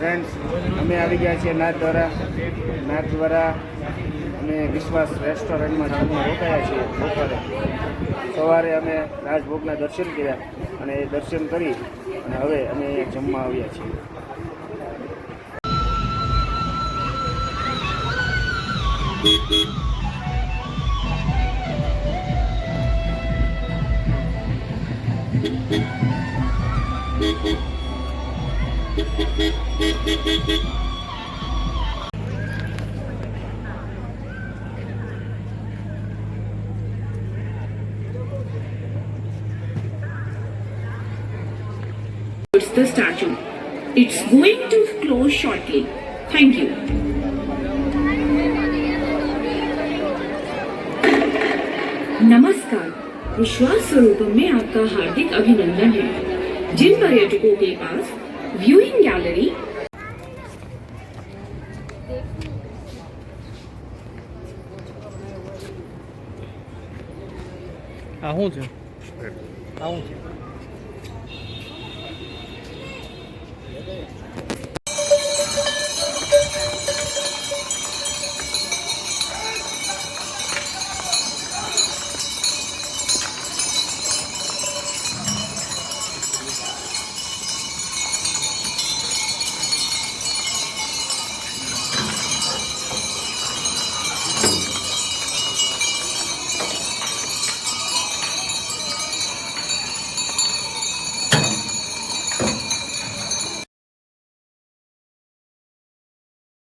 Friends અમે આવી ગયા છીએ નાથ દ્વારા નાથ દ્વારા અમે વિશ્વાસ રેસ્ટોરન્ટમાં જમવા રોકાયા છીએ બપોરે. સવારે અમે રાજભોગના દર્શન કર્યા અને એ દર્શન કરી અને હવે અમે જમવા આવ્યા છીએ. It's the statue. It's going to close shortly. Thank you. नमस्कार विश्वास स्वरूपम में आपका हार्दिक अभिनंदन है जिन पर्यटकों के पास व्यूइंग गैलरी આ શું છે? આવું શું છે?